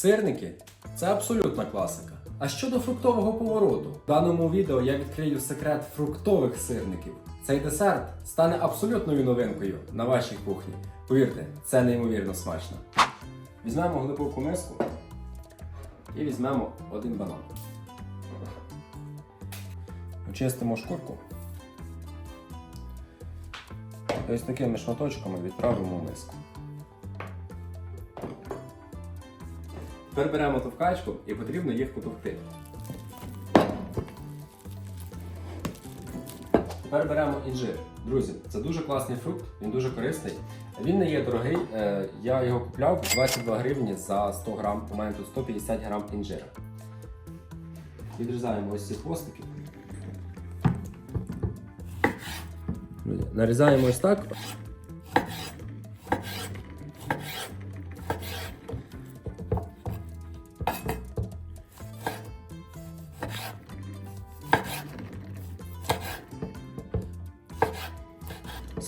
Сирники це абсолютна класика. А щодо фруктового повороту, в даному відео я відкрию секрет фруктових сирників. Цей десерт стане абсолютною новинкою на вашій кухні. Повірте, це неймовірно смачно. Візьмемо глибоку миску і візьмемо один банан. Очистимо шкурку. Ось такими шматочками відправимо в миску. Тепер беремо товкачку і потрібно їх потовкти. Тепер беремо інжир. Друзі, це дуже класний фрукт, він дуже корисний. Він не є дорогий. е, Я його купляв 22 гривні за 100 грам. У мене тут 150 грам інжира. Відрізаємо ось ці хвостики. Нарізаємо ось так.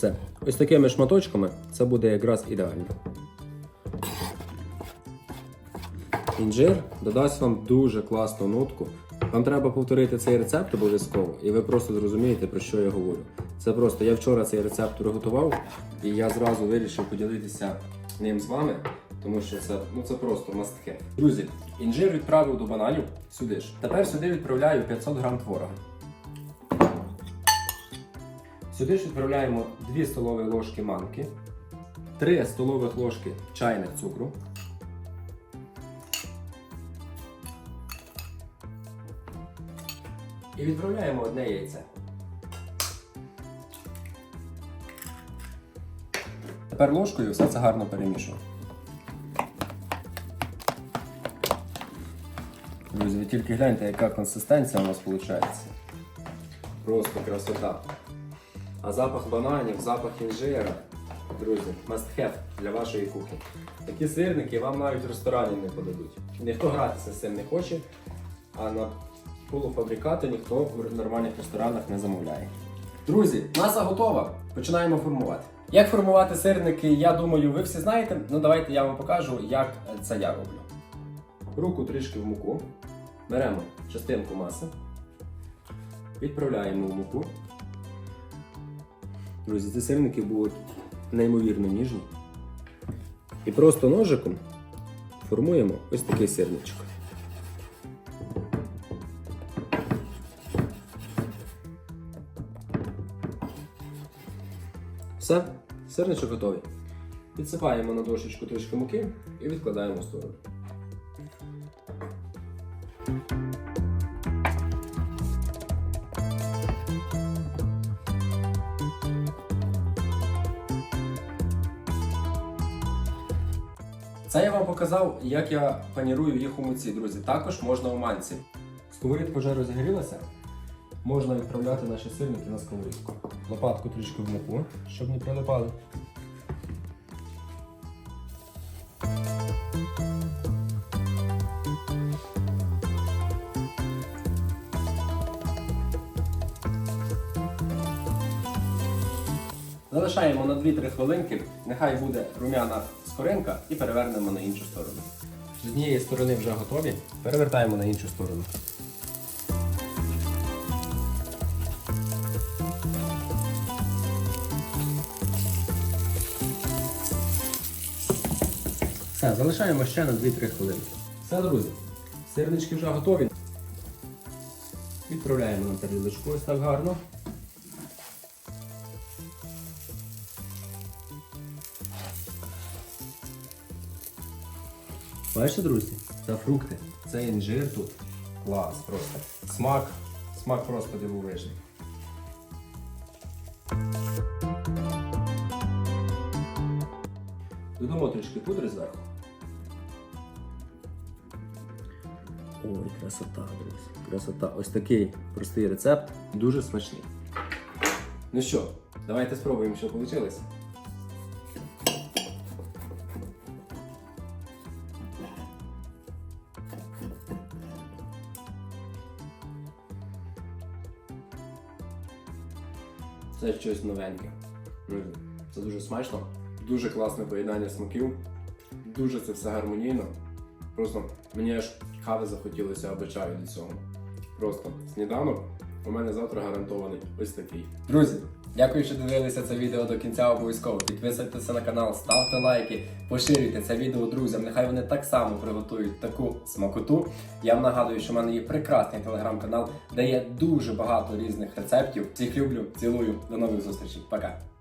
Все. Ось такими шматочками це буде якраз ідеально. Інжир додасть вам дуже класну нотку. Вам треба повторити цей рецепт обов'язково, і ви просто зрозумієте, про що я говорю. Це просто я вчора цей рецепт приготував, і я зразу вирішив поділитися ним з вами, тому що це, ну, це просто мастке. Друзі, інжир відправив до бананів сюди ж. Тепер сюди відправляю 500 грам творога. Сюди ж відправляємо 2 столові ложки манки, 3 столових ложки чайних цукру. І відправляємо одне яйце. Тепер ложкою все це гарно перемішуємо. Друзі, ви тільки гляньте, яка консистенція у нас виходить. Просто красота. А запах бананів, запах інжира, друзі, must have для вашої кухні. Такі сирники вам навіть в ресторані не подадуть. Ніхто гратися з цим не хоче, а на полуфабрикати ніхто в нормальних ресторанах не замовляє. Друзі, маса готова. Починаємо формувати. Як формувати сирники, я думаю, ви всі знаєте. Ну давайте я вам покажу, як це я роблю. Руку трішки в муку. Беремо частинку маси, відправляємо в муку. Друзі, ці сирники будуть неймовірно ніжні. І просто ножиком формуємо ось такий сирничок. Все, сирничок готовий. Підсипаємо на дошечку трішки муки і відкладаємо в сторону. Це я вам показав, як я панірую їх у муці, друзі. Також можна у манці. Сковорідка вже розігрілася. Можна відправляти наші сирники на сковорідку. Лопатку трішки в муку, щоб не прилипали. Залишаємо на 2-3 хвилинки, нехай буде рум'яна скоринка і перевернемо на іншу сторону. З однієї сторони вже готові, перевертаємо на іншу сторону. Все, залишаємо ще на 2-3 хвилинки. Все, друзі, сирнички вже готові. Відправляємо на тарілочку ось так гарно. Бачите, друзі? Це фрукти, це інжир тут. Клас просто. Смак, смак просто дивовижний. Додамо трішки пудри зверху. Ой, красота, друзі. Красота. Ось такий простий рецепт, дуже смачний. Ну що, давайте спробуємо, що вийшло. Це щось новеньке. Це дуже смачно, дуже класне поєднання смаків, дуже це все гармонійно. Просто мені аж кави захотілося або чаю до цього. Просто сніданок у мене завтра гарантований ось такий. Друзі, дякую, що дивилися це відео до кінця. Обов'язково підписуйтеся на канал, ставте лайки, поширюйте це відео друзям. Нехай вони так само приготують таку смакоту. Я вам нагадую, що в мене є прекрасний телеграм-канал, де є дуже багато різних рецептів. Всіх люблю, цілую, до нових зустрічей. Пока.